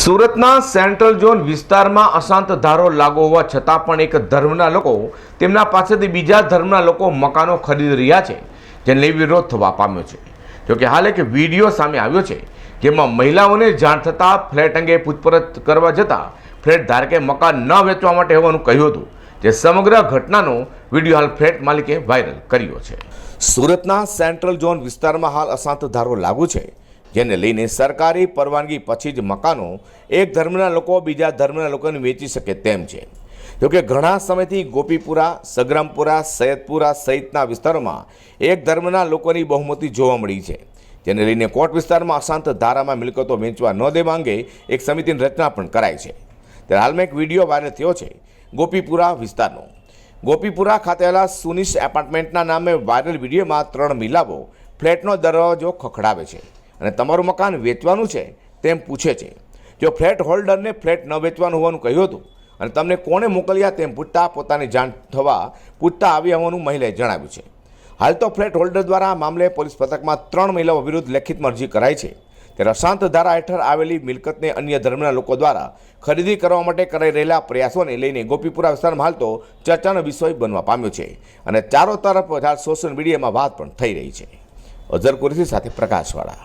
સુરતના central zone વિસ્તારમાં અશાંત ધારો લાગુ હોવા છતાં પણ એક ધર્મના લોકો તેમના પાસેથી બીજા ધર્મના લોકો મકાનો ખરીદી રહ્યા છે, જેને વિરોધ થવા પામ્યો છે. જોકે હાલ એક વીડિયો સામે આવ્યો છે, જેમાં મહિલાઓને જાણ થતાં ફ્લેટ અંગે પૂછપરછ કરવા જતાં ફ્લેટ ધારકે મકાન ન વેચવા માટે હોવાનું કહ્યું હતું, જે સમગ્ર ઘટનાનો વીડિયો હાલ ફ્લેટ માલિકે વાયરલ કર્યો છે. સુરતના સેન્ટ્રલ ઝોન વિસ્તારમાં હાલ અશાંત ધારો લાગુ છે જેને લઈને સરકારી પરવાનગી પછી જ મકાનો એક ધર્મના લોકો બીજા ધર્મના લોકોને વેચી શકે તેમ છે. જોકે ઘણા સમયથી ગોપીપુરા, સગ્રામપુરા, સૈયદપુરા સહિતના વિસ્તારોમાં એક ધર્મના લોકોની બહુમતી જોવા મળી છે. જેને લઈને કોર્ટ વિસ્તારમાં અશાંત ધારામાં મિલકતો વેચવા ન દેવા અંગે એક સમિતિની રચના પણ કરાઈ છે. ત્યારે હાલમાં એક વીડિયો વાયરલ થયો છે ગોપીપુરા વિસ્તારનો. ગોપીપુરા ખાતે આવેલા સુનિશ એપાર્ટમેન્ટના નામે વાયરલ વિડીયોમાં ત્રણ મિલાવો ફ્લેટનો દરવાજો ખખડાવે છે. અને તમારું મકાન વેચવાનું છે તેમ પૂછે છે. જો ફ્લેટ હોલ્ડરને ફ્લેટ ન વેચવાનું હોવાનું કહ્યું હતું અને તમને કોણે મોકલ્યા તેમ પૂછતા પોતાની જાણ થવા પૂછતા આવ્યા હોવાનું મહિલાએ જણાવ્યું છે. હાલ તો ફ્લેટ હોલ્ડર દ્વારા મામલે પોલીસ પથકમાં ત્રણ મહિલાઓ વિરુદ્ધ લેખિતમાં અરજી કરાઈ છે. ત્યારે અશાંત ધારા હેઠળ આવેલી મિલકતને અન્ય ધર્મના લોકો દ્વારા ખરીદી કરવા માટે કરાઈ રહેલા પ્રયાસોને લઈને ગોપીપુરા વિસ્તારમાં હાલ તો ચર્ચાનો વિષય બનવા પામ્યો છે અને ચારો તરફ સોશિયલ મીડિયામાં વાત પણ થઈ રહી છે. અઝર કુરેશી સાથે પ્રકાશવાળા.